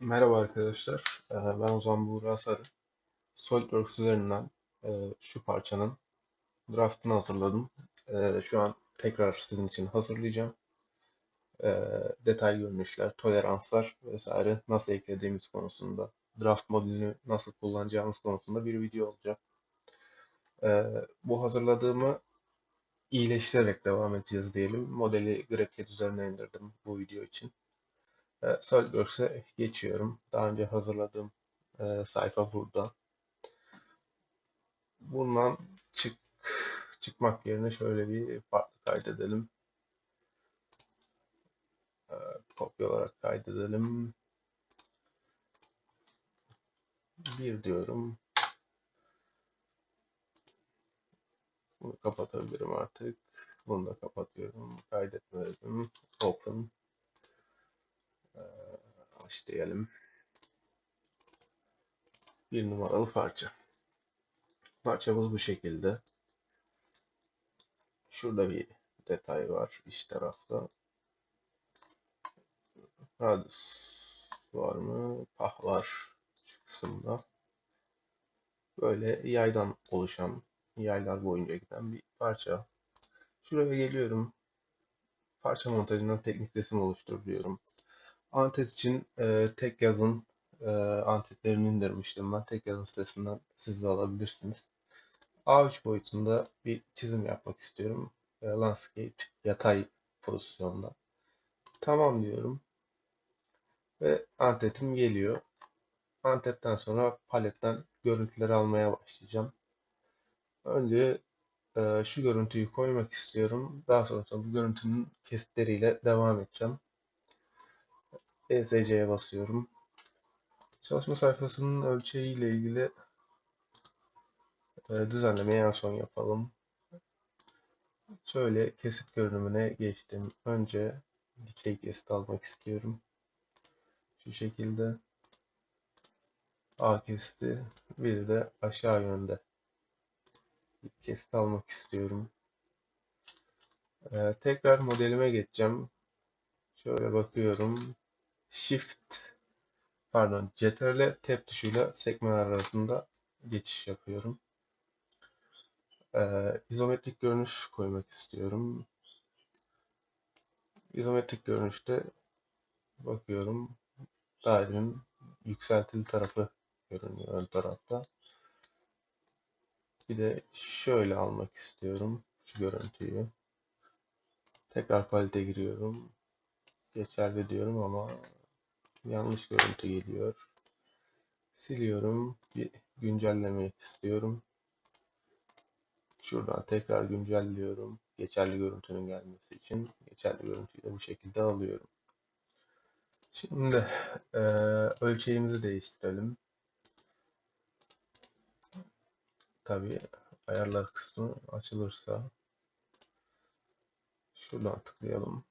Merhaba arkadaşlar, Ee, ben Ozan Buğra Sarı. SolidWorks üzerinden e, şu parçanın draftını hazırladım. E, Şu an tekrar sizin için hazırlayacağım. E, Detay görünüşler, toleranslar vesaire nasıl eklediğimiz konusunda, draft modülünü nasıl kullanacağımız konusunda bir video olacak. Bu hazırladığımı iyileştirerek devam edeceğiz diyelim. Modeli GrabCAD üzerine indirdim bu video için. E, SolidWorks'e geçiyorum. Daha önce hazırladığım e, sayfa burada. Bundan çık çıkmak yerine şöyle bir farklı kaydedelim. E, kopya olarak kaydedelim. Bir diyorum. Bunu kapatabilirim artık. Bunu da kapatıyorum. Kaydetme dedim. Open. E, aç diyelim. Bir numaralı parça. Parçamız bu şekilde. Şurada bir detay var iç tarafta. Radius var mı? Pah var şu kısımda. Böyle yaydan oluşan, yaylar boyunca giden bir parça. Şuraya geliyorum. Parça montajından teknik resim oluştur diyorum. Antet için e, tek yazın e, antetlerini indirmiştim ben. Tek yazın sitesinden siz de alabilirsiniz. A3 boyutunda bir çizim yapmak istiyorum. E, landscape yatay pozisyonda. Tamam diyorum. Ve antetim geliyor. Antetten sonra paletten görüntüleri almaya başlayacağım. Önce e, şu görüntüyü koymak istiyorum. Daha sonrasında bu görüntünün kesitleriyle devam edeceğim. ESC'ye basıyorum. Çalışma sayfasının ölçeğiyle ilgili e, düzenlemeyi en son yapalım. Şöyle kesit görünümüne geçtim. Önce dikey kesit almak istiyorum. Şu şekilde A kesiti bir de aşağı yönde kesit almak istiyorum. Ee, tekrar modelime geçeceğim. Şöyle bakıyorum. Shift pardon CTRL Tab tuşuyla sekmeler arasında geçiş yapıyorum. Ee, izometrik görünüş koymak istiyorum. İzometrik görünüşte bakıyorum. Dairenin yükseltili tarafı görünüyor ön tarafta. Bir de şöyle almak istiyorum şu görüntüyü. Tekrar palete giriyorum. Geçerli diyorum ama yanlış görüntü geliyor. Siliyorum. Bir güncellemek istiyorum. Şuradan tekrar güncelliyorum. Geçerli görüntünün gelmesi için. Geçerli görüntüyü de bu şekilde alıyorum. Şimdi e, ölçeğimizi değiştirelim. Tabii ayarlar kısmı açılırsa şuradan tıklayalım.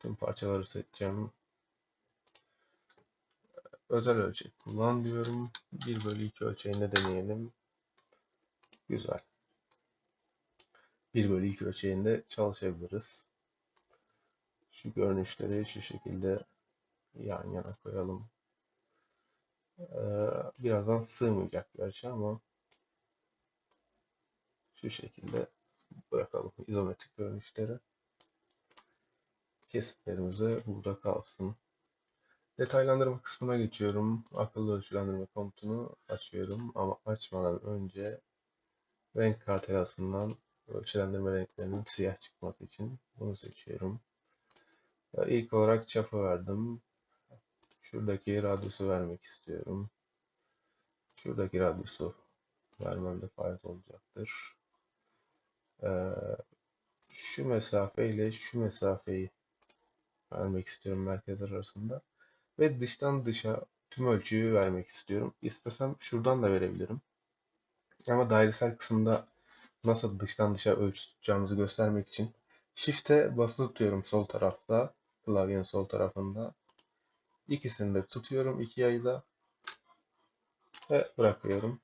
Tüm parçaları seçeceğim. Özel ölçek kullan diyorum. 1 bölü 2 ölçeğinde deneyelim. Güzel. 1 bölü 2 ölçeğinde çalışabiliriz. Şu görünüşleri şu şekilde yan yana koyalım. Ee, birazdan sığmayacak gerçi ama şu şekilde bırakalım izometrik görünüşleri. Kesitlerimizi burada kalsın. Detaylandırma kısmına geçiyorum. Akıllı ölçülendirme komutunu açıyorum ama açmadan önce renk kartelasından ölçülendirme renklerinin siyah çıkması için bunu seçiyorum. İlk olarak çapı verdim. Şuradaki radyusu vermek istiyorum. Şuradaki radyusu vermemde fayda olacaktır. Ee, şu mesafe ile şu mesafeyi vermek istiyorum merkez arasında. Ve dıştan dışa tüm ölçüyü vermek istiyorum. İstesem şuradan da verebilirim. Ama dairesel kısımda nasıl dıştan dışa ölçeceğimizi göstermek için Shift'e basılı tutuyorum sol tarafta. Klavyenin sol tarafında. İkisini de tutuyorum iki yayda. Ve bırakıyorum.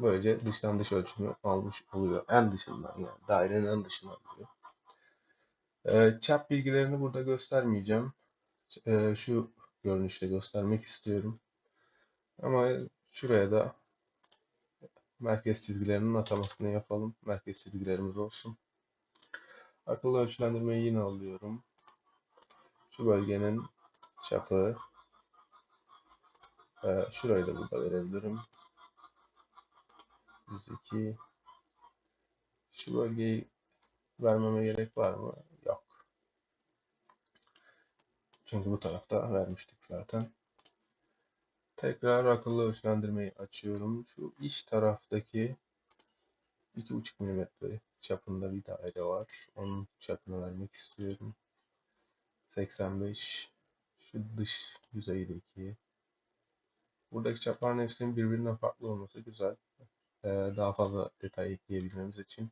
Böylece dıştan dış ölçümü almış oluyor. En dışından yani. Dairenin en dışından oluyor. Çap bilgilerini burada göstermeyeceğim. şu görünüşte göstermek istiyorum. Ama şuraya da merkez çizgilerinin atamasını yapalım. Merkez çizgilerimiz olsun. Akıllı ölçülendirmeyi yine alıyorum. Şu bölgenin çapı. Şurayı da burada verebilirim. 102. Şu bölgeyi vermeme gerek var mı? Yok. Çünkü bu tarafta vermiştik zaten. Tekrar akıllı ölçülendirmeyi açıyorum. Şu iç taraftaki 2,5 mm çapında bir daire var. Onun çapını vermek istiyorum. 85 şu dış yüzeydeki buradaki çapların hepsinin birbirinden farklı olması güzel. Ee, daha fazla detay ekleyebilmemiz için.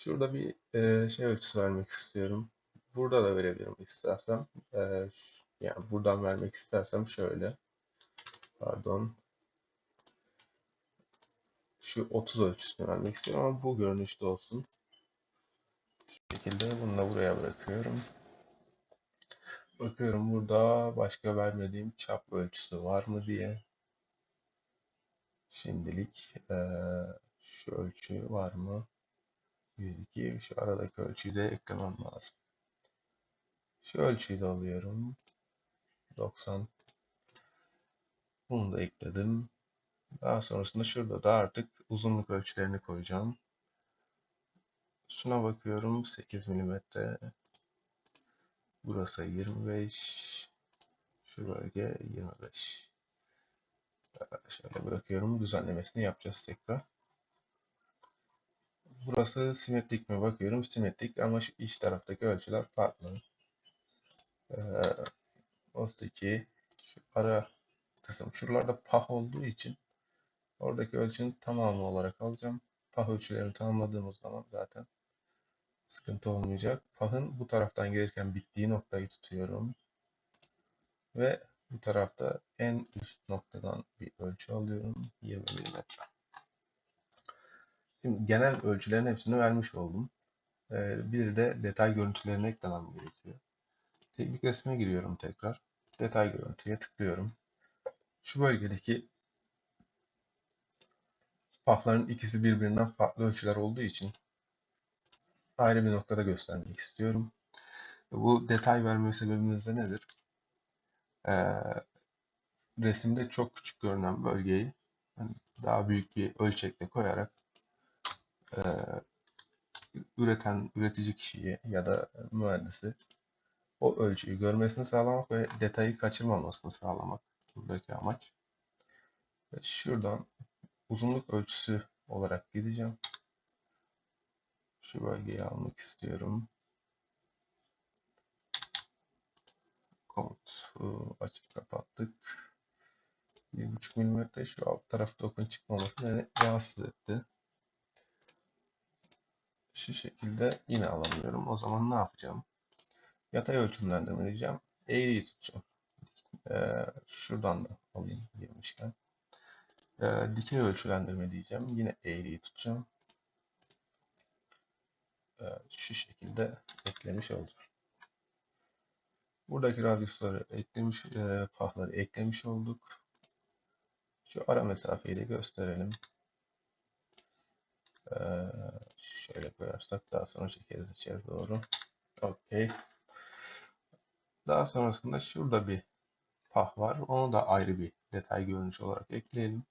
Şurada bir e, şey ölçüsü vermek istiyorum. Burada da verebilirim istersem. Ee, yani buradan vermek istersem şöyle. Pardon. Şu 30 ölçüsünü vermek istiyorum ama bu görünüşte olsun. Şu şekilde bunu da buraya bırakıyorum. Bakıyorum burada başka vermediğim çap ölçüsü var mı diye. Şimdilik eee, şu ölçü var mı? 102. Şu aradaki ölçüyü de eklemem lazım. Şu ölçüyü de alıyorum. 90. Bunu da ekledim. Daha sonrasında şurada da artık uzunluk ölçülerini koyacağım. Şuna bakıyorum 8 milimetre. Burası 25. Şu bölge 25. Şöyle bırakıyorum. Düzenlemesini yapacağız tekrar. Burası simetrik mi bakıyorum. Simetrik ama şu iç taraftaki ölçüler farklı. Ee, şu ara kısım. Şuralarda pah olduğu için oradaki ölçünün tamamı olarak alacağım. Pah ölçülerini tamamladığımız zaman zaten sıkıntı olmayacak. Pahın bu taraftan gelirken bittiği noktayı tutuyorum. Ve bu tarafta en üst noktadan bir ölçü alıyorum. 20 mm. Şimdi genel ölçülerin hepsini vermiş oldum. Ee, bir de detay görüntülerini eklemem gerekiyor. Teknik resme giriyorum tekrar. Detay görüntüye tıklıyorum. Şu bölgedeki pafların ikisi birbirinden farklı ölçüler olduğu için ayrı bir noktada göstermek istiyorum. Bu detay verme sebebimiz de nedir? Ee, resimde çok küçük görünen bölgeyi daha büyük bir ölçekle koyarak e, üreten üretici kişiyi ya da mühendisi o ölçüyü görmesini sağlamak ve detayı kaçırmamasını sağlamak buradaki amaç. Ve şuradan uzunluk ölçüsü olarak gideceğim. Şu bölgeyi almak istiyorum. Komut açıp kapattık. 1.5 mm şu alt tarafta okun çıkmaması beni rahatsız etti. Şu şekilde yine alamıyorum. O zaman ne yapacağım? Yatay ölçümlendirme diyeceğim. Eğriyi tutacağım. Ee, şuradan da alayım girmişken. Ee, dikey ölçülendirme diyeceğim. Yine eğriyi tutacağım. Ee, şu şekilde eklemiş olacağım. Buradaki radyusları eklemiş, e, pahları eklemiş olduk. Şu ara mesafeyi de gösterelim. Ee, şöyle koyarsak daha sonra çekeriz içeri doğru. Okey. Daha sonrasında şurada bir pah var. Onu da ayrı bir detay görünüş olarak ekleyelim.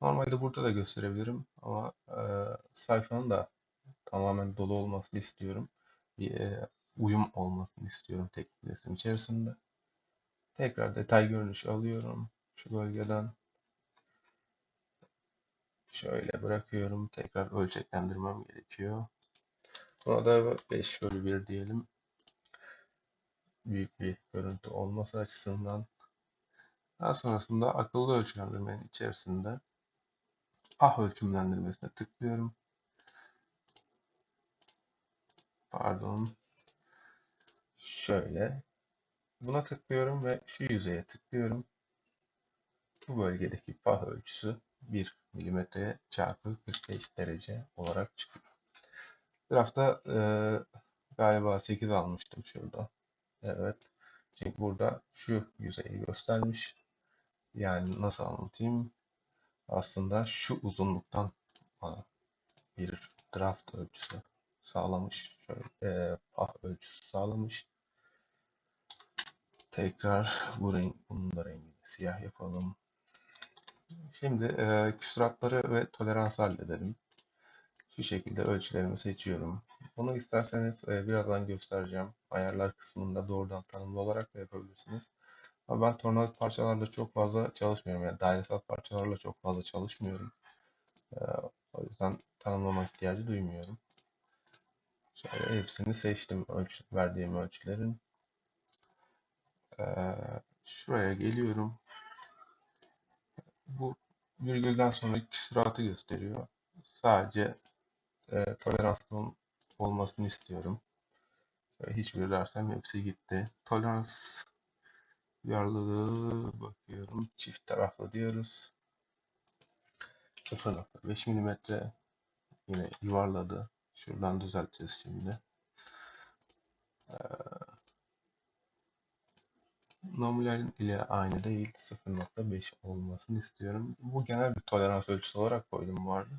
Normalde burada da gösterebilirim ama e, sayfanın da tamamen dolu olmasını istiyorum. Bir e, uyum olmasını istiyorum teknik resim içerisinde. Tekrar detay görünüşü alıyorum. Şu bölgeden şöyle bırakıyorum. Tekrar ölçeklendirmem gerekiyor. Buna da 5 bölü 1 diyelim. Büyük bir görüntü olması açısından. Daha sonrasında akıllı ölçülendirmenin içerisinde pah ölçümlendirmesine tıklıyorum. Pardon. Şöyle. Buna tıklıyorum ve şu yüzeye tıklıyorum. Bu bölgedeki pah ölçüsü 1 mm çarpı 45 derece olarak çıkıyor. Grafta e, galiba 8 almıştım şurada. Evet. Çünkü burada şu yüzeyi göstermiş. Yani nasıl anlatayım? Aslında şu uzunluktan bana bir draft ölçüsü sağlamış. Şöyle e, pah ölçüsü sağlamış. Tekrar bu renk, bunun da rengini siyah yapalım. Şimdi e, küsuratları ve tolerans halledelim. Şu şekilde ölçülerimi seçiyorum. Bunu isterseniz e, birazdan göstereceğim. Ayarlar kısmında doğrudan tanımlı olarak da yapabilirsiniz. Ama ben tornavida parçalarla çok fazla çalışmıyorum. Yani dairesel parçalarla çok fazla çalışmıyorum. E, o yüzden tanımlama ihtiyacı duymuyorum. Şöyle hepsini seçtim ölçü, verdiğim ölçülerin. E, şuraya geliyorum. Bu virgülden sonraki küsuratı gösteriyor. Sadece e, toleransın olmasını istiyorum. E, hiçbir dersem hepsi gitti. Tolerans yarlılığı bakıyorum. Çift taraflı diyoruz. 0.5 mm yine yuvarladı. Şuradan düzelteceğiz şimdi. Ee, normal ile aynı değil. 0.5 olmasını istiyorum. Bu genel bir tolerans ölçüsü olarak koydum bu arada.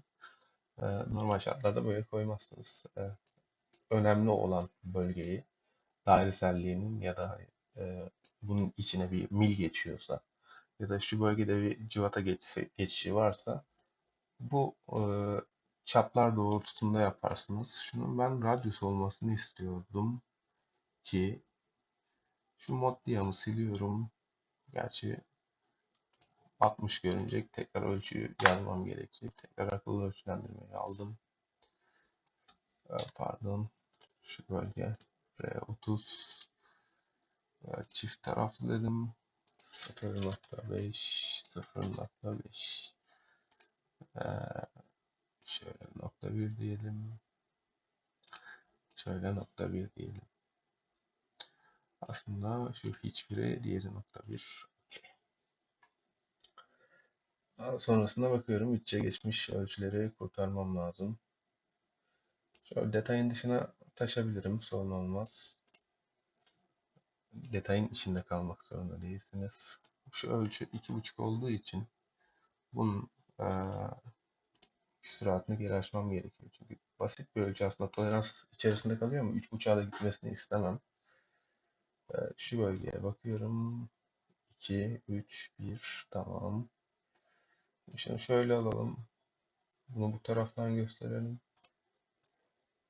Ee, normal şartlarda böyle koymazsınız. Ee, önemli olan bölgeyi daireselliğinin ya da e, bunun içine bir mil geçiyorsa ya da şu bölgede bir civata geçişi, geçişi varsa bu e, çaplar doğrultusunda yaparsınız. Şunun ben radyus olmasını istiyordum ki şu mod diyamı siliyorum. Gerçi 60 görünecek. Tekrar ölçüyü yazmam gerekecek. Tekrar akıllı ölçülendirmeyi aldım. E, pardon. Şu bölge R30 e, çift taraflı dedim. 0.5 0.5 ee, şöyle nokta bir diyelim. Şöyle nokta bir diyelim. Aslında şu hiçbiri diğeri nokta bir. Sonrasında bakıyorum içe geçmiş ölçüleri kurtarmam lazım. Şöyle detayın dışına taşabilirim. Sorun olmaz. Detayın içinde kalmak zorunda değilsiniz. Şu ölçü 2.5 olduğu için bunun süratini geri açmam gerekiyor. Çünkü basit bir ölçü aslında tolerans içerisinde kalıyor ama 3.5'a da gitmesini istemem. Ee, şu bölgeye bakıyorum. 2, 3, 1 tamam. Şimdi şöyle alalım. Bunu bu taraftan gösterelim.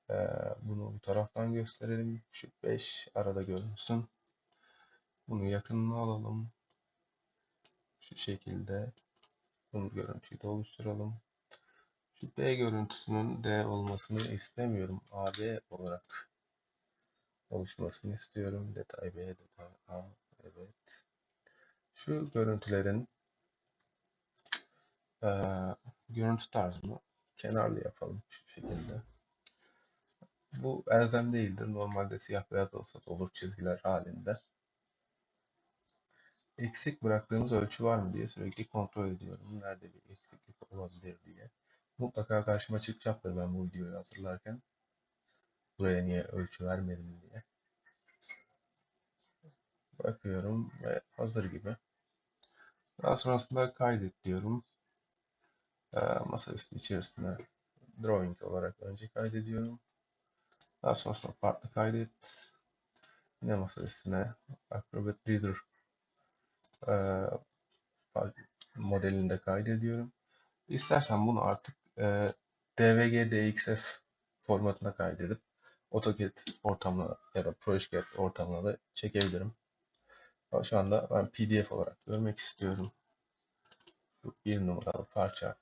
Ee, bunu bu taraftan gösterelim. Şu 5 arada görünsün. Bunu yakınına alalım. Şu şekilde. Bunu görüntüyü de oluşturalım. Şu D görüntüsünün D olmasını istemiyorum. AB olarak oluşmasını istiyorum. Detay B, detay A. Evet. Şu görüntülerin e, görüntü tarzını kenarlı yapalım şu şekilde. Bu elzem değildir. Normalde siyah beyaz olsa da olur çizgiler halinde. Eksik bıraktığımız ölçü var mı diye sürekli kontrol ediyorum. Nerede bir eksiklik olabilir diye. Mutlaka karşıma çıkacaktır ben bu videoyu hazırlarken. Buraya niye ölçü vermedim diye. Bakıyorum ve hazır gibi. Daha sonrasında kaydet diyorum. Ee, masaüstü içerisine drawing olarak önce kaydediyorum. Daha sonrasında farklı kaydet. Yine masa üstüne Acrobat Reader e, modelinde kaydediyorum. İstersen bunu artık e, DVG DXF formatına kaydedip AutoCAD ortamına ya da ProJect ortamına da çekebilirim. Şu anda ben PDF olarak görmek istiyorum. Bu bir numaralı parça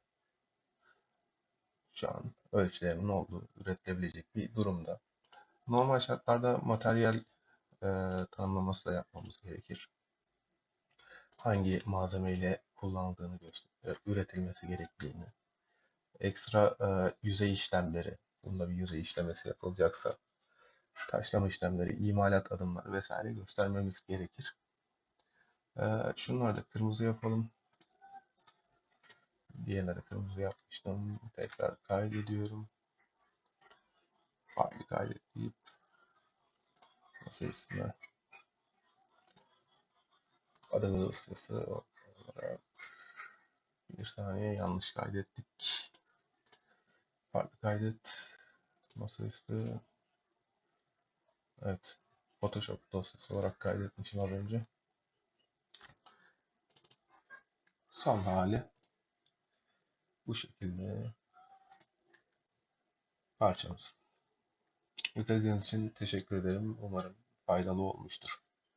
şu an ölçülerimin olduğu üretilebilecek bir durumda. Normal şartlarda materyal e, tanımlaması da yapmamız gerekir. Hangi malzemeyle kullanıldığını göster üretilmesi gerektiğini, ekstra e, yüzey işlemleri, bunda bir yüzey işlemesi yapılacaksa, taşlama işlemleri, imalat adımları vesaire göstermemiz gerekir. E, şunları da kırmızı yapalım. Diğerleri kırmızı yapmıştım. Tekrar kaydediyorum. Faili kaydet deyip üstüne Adanın dosyası bir saniye yanlış kaydettik. Farklı kaydet. Masaüstü. Evet. Photoshop dosyası olarak kaydetmişim az önce. Son hali bu şekilde parçamız. İzlediğiniz için teşekkür ederim. Umarım faydalı olmuştur.